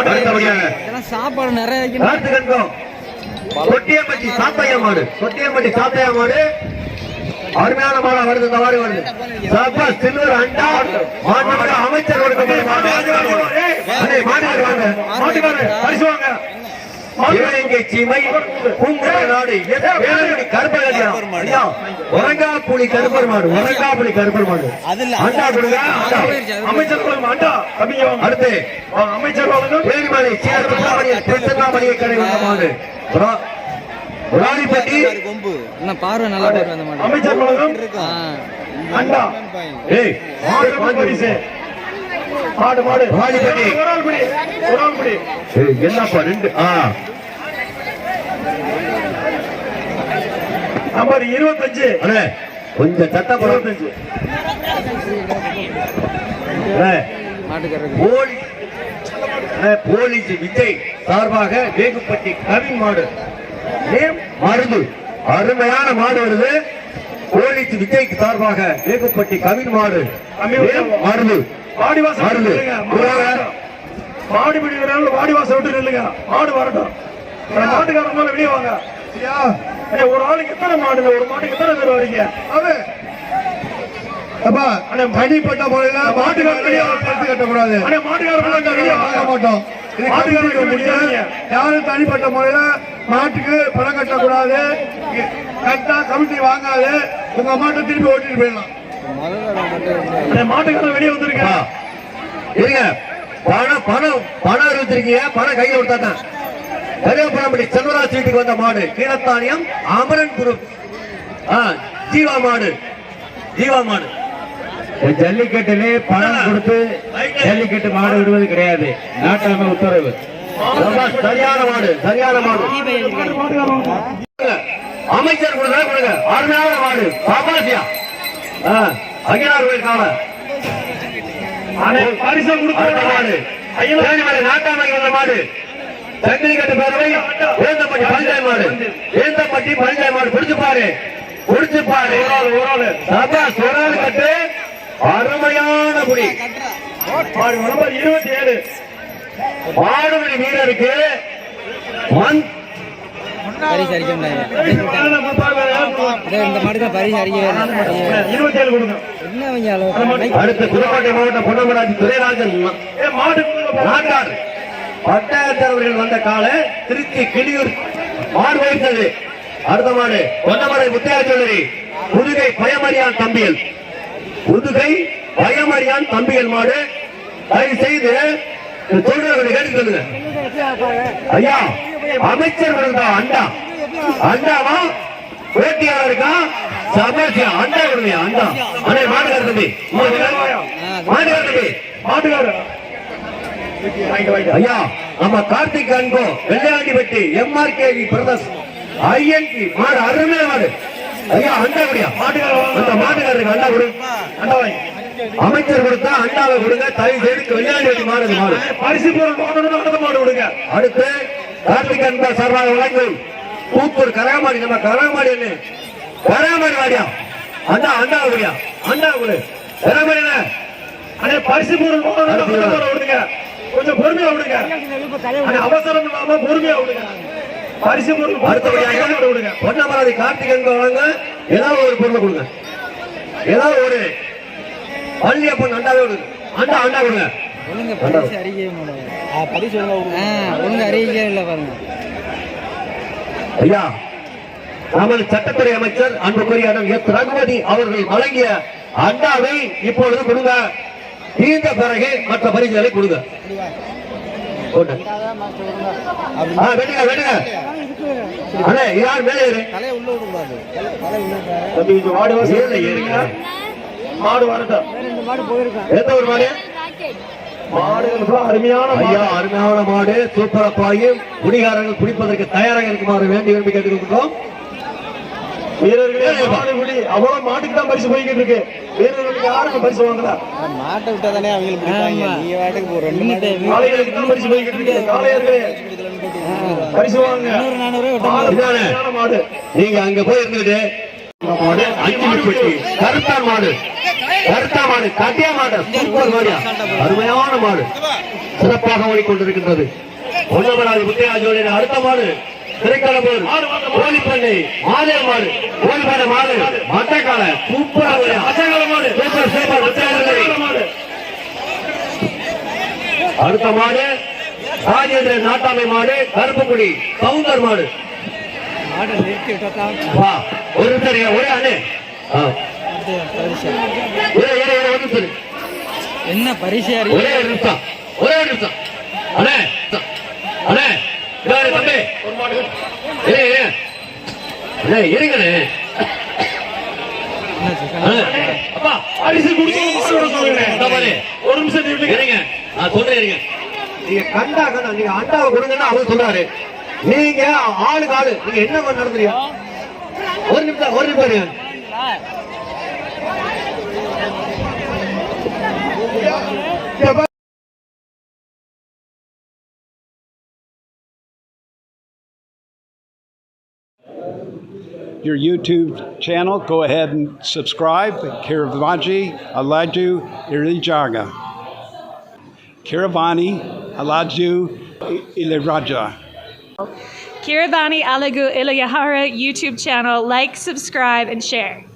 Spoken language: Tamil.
சாப்பாடு நிறைய. கொட்டியம்பட்டி சாத்தையா மாடு கொட்டியம்பட்டி சாத்தையா மாடு அருமையான மாடா வருது இந்த மாதிரி வருது. சப்பா சில்வர் அண்டா மாண்புமிகு அமைச்சர் மாட்டுக்காரர் வாங்க. மாட்டுக்காரர் பரிசு வாங்க. இவங்க சீமை பூங்குட நாடு ஐயா உரங்காப்புலி கருப்பர் மாடு கருப்பர் மாடு அண்டா கொடுங்க. அமைச்சர் அண்டா. அடுத்து அமைச்சர் சீரத்துலாமணிய பிரசன்னாமணிய கடை வந்த மாடு. கொம்பு என்ன பார்வை நல்லா அமைச்சர். அண்டா. ஏய் மாடு பரிசு மாடு மாடு பிடி ஏய், என்னப்பா ரெண்டு? ஆ. நம்பர் இருபத்தஞ்சு. அண்ணே கொஞ்சம் சத்த இருபத்தஞ்சு. போலீஸ் விஜய் சார்பாக வேகுப்பட்டி கவி மாடு. மருந்து. அருமையான மாடு வருது. போலீஸ் விஜய்க்கு சார்பாக வேகுப்பட்டி கவின் மாடு. மருந்து. வாடி வாசல் விட்டு மருந்து நில்லுங்க. மாடு பிடிக்கிறாங்க வாடி வாசல் விட்டு நில்லுங்க. மாடு வரட்டும். மாட்டுக்காரங்க மேல வெளியே வாங்க. சரியா ஒரு ஆளுக்கு எத்தனை மாடு ஒரு மாட்டுக்கு எத்தனை பேர் வரீங்க? அது அப்பா தனிப்பட்ட முறையில மாட்டுக்காரர் வெளியே வாங்க. பரிசு கட்டக்கூடாது. வாங்க. மாட்டோம். யாரும் தனிப்பட்ட முறையில மாட்டுக்கு பணம் கட்டக்கூடாது. கட்டா கமிட்டி வாங்காது. உங்க மாட்டை திருப்பி ஓட்டிட்டு போயிடலாம். அண்ணே, மாட்டுக்காரர் வெளியே வந்திருக்க இருங்க. பணம் பணம் பணம் இருந்திருக்கீங்க. பணம் கையில் செல்வராஜ் வீட்டுக்கு வந்த மாடு. கீழத்தானியம் அமரன் குரூப் ஆ, ஜீவா மாடு. ஜீவா மாடு. ஜல்லிக்கட்டிலே பணம் கொடுத்து ஜல்லிக்கட்டு மாடு விடுவது கிடையாது. நாட்டாமை உத்தரவு. ரொம்ப சரியான மாடு. சரியான மாடு. அமைச்சர் கொடுங்க கொடுங்க. அருமையான மாடு. பாப்பாசியா அகிலார் கோயில் அண்ணே, பரிசு கொடுக்க மாடு. நாட்டாமைக்கு வந்த மாடு. சங்கிலிக்கட்டு பேரவை வேந்தப்பட்டி பஞ்சாய மாடு. வேந்தப்பட்டி பஞ்சாய மாடு பிடிச்சு பாரு. பிடிச்சு பாரு. ஒரு ஆளு ஒரு கட்டு. அருமையான குடி. நம்பர் இருபத்தி ஏழு. மாடுபடி வீரருக்கு மண் பரிசு அடிக்க முடியாது இந்த மாடு தான் பரிசு கொடுங்க. என்ன அவங்க அளவு? அடுத்து புதுக்கோட்டை மாவட்டம் பொன்னமராட்சி துரைராஜன் நாட்டார் பட்டாயத்தர் அவர்கள் வந்த கால திருச்சி கிளியூர் மாடு வைத்தது. அடுத்த மாடு பொன்னமலை முத்தையா சொல்லி புதுகை பயமறியான் தம்பியல். புதுகை பயமறியான் தம்பியல் மாடு. தயவு செய்து சொல்றவர்களை கேட்டு சொல்லுங்க ஐயா அமைச்சர் கொடுத்தா அண்டா அண்டாவா வேட்டியாளர் இருக்கா சபாசியா அண்டா கொடுங்க அண்டா அண்ணே மாடுகார தம்பி. மாடுகார. தம்பி. மாட்டுக்காரு ஐயா நம்ம கார்த்திக் அன்போ வெள்ளையாண்டிப்பட்டி எம்ஆர்கேவி பிரதர்ஸ் ஐஎன்பி மாடு அருமையான மாடு. ஐயா அண்டா குடியா மாட்டுக்கார அந்த மாட்டுக்காரருக்கு அண்டா கொடு. அண்டா வாங்கி. அமைச்சர் கொடுத்தா அண்டாவை கொடுங்க தயவு செய்து வெள்ளையாண்டிப்பட்டி மாடு மாடு. பரிசு பொருள் மாடு கொடுங்க. அடுத்து கார்த்திக் அன்பா சார்பாக வழங்கும் கூத்தூர் கரகமாடி நம்ம கரகமாடி என்ன கரகமாடி வாடியா? அண்டா அண்டா குடியா அண்டா கொடு கரகமாடி என்ன அண்ணே பரிசு பொருள் கொடுங்க கொஞ்சம் பொறுமையா விடுங்க. அவசரம் இல்லாம பொறுமையா விடுங்க. பரிசு பொருள் அடுத்தபடியாக மாடு கொடுங்க பொன்னமராதி கார்த்திகன் வழங்க ஏதாவது ஒரு பொருளை கொடுங்க. ஏதாவது ஒரு பள்ளியப்பன் அண்டாவே கொடுங்க அண்டா அண்டா கொடுங்க. ஒழுங்க பரிசு அறிக்கவே முடியாது பரிசு ஒழுங்கு அறிவிக்கவே இல்லை பாருங்க. ஐயா நமது சட்டத்துறை அமைச்சர் அன்புக்குரிய எஸ். ரகுபதி அவர்கள் வழங்கிய அண்டாவை இப்பொழுது கொடுங்க. தீர்ந்த பிறகு மற்ற பரிசுகளை கொடுங்க. வெட்டுங்க வெட்டுங்க. அண்ணே யார் மேலே ஏறு. மாடு வரட்டும். எந்த ஒரு மாடு? மாடுகள் அருமையான ஐயா மாடு. அருமையான மாடு. சூப்பரா பாயும். குடிகாரர்கள் குடிப்பதற்கு தயாராக இருக்குமாறு வேண்டி விரும்பி கேட்டுக்கொள்கிறோம். வீரர்களே மாடு குடி. அவ்வளவு மாட்டுக்கு தான் பரிசு போய்கிட்டு இருக்கு. வீரர்களுக்கு பரிசு வாங்கல மாட்டை விட்டா தானே அவங்களுக்கு பிடிப்பாங்க நீங்க வாட்டுக்கு ஒரு ரெண்டு மாட்டு காளையர்களுக்கு தான் பரிசு போய்கிட்டு இருக்கு. காளையர்களே பரிசு வாங்க. மாடு நீங்க அங்க போய் இருந்துட்டு மாடு அஞ்சு பெட்டி கருத்தான் மாடு. கருத்தா மாடு. கட்டியா மாடு. சூப்பர் மாடியா. அருமையான மாடு. சிறப்பாக ஓடிக்கொண்டிருக்கின்றது. ஒன்னமராஜ் முத்தையாஜோட அடுத்த மாடு. திரைக்கலம்பூர் ஓலிப்பண்ணை மாதே மாடு. ஓலிப்பண்ணை மாடு. மட்டக்கால. சூப்பரா அசங்கல மாடு. Super super. முத்தையாஜோதி மாடு அடுத்த மாடு. ராஜேந்திர நாட்டாமை மாடு. கருப்புக்குடி. கவுந்தர் மாடு. மாட்டை ஒரு இருங்க, ஒரே இரு, ஒரு நிமிஷம் இரு. என்ன பரிசு ஒரே ஒரு நிமிஷம் ஒரே ஒரு நிமிஷம். அண்ணே அண்ணே இதோ இரு, தம்பி. ஒரு மாடு இரு, இரு. அண்ணே இருங்கண்ணே அப்பா பரிசு குடிச்சு. ஒரு நிமிஷம். இருங்க. நான் சொல்றேன் இருங்க. நீங்க கண்டா கண்டா நீங்க அண்டாவை கொடுங்கன்னா அவர் சொல்றாரு. நீங்க ஆளுக்கு ஆளு. நீங்க என்ன பண்ண நடந்துறீங்க ஒரு நிமிஷம் ஒரு நிமிஷம் இருங்க. your YouTube channel, go ahead and subscribe. Kiravaji Alaju Irijaga. Kiravani Alaju Iliraja. Kiravani Alagu Ilayahara YouTube channel. Like, subscribe, and share.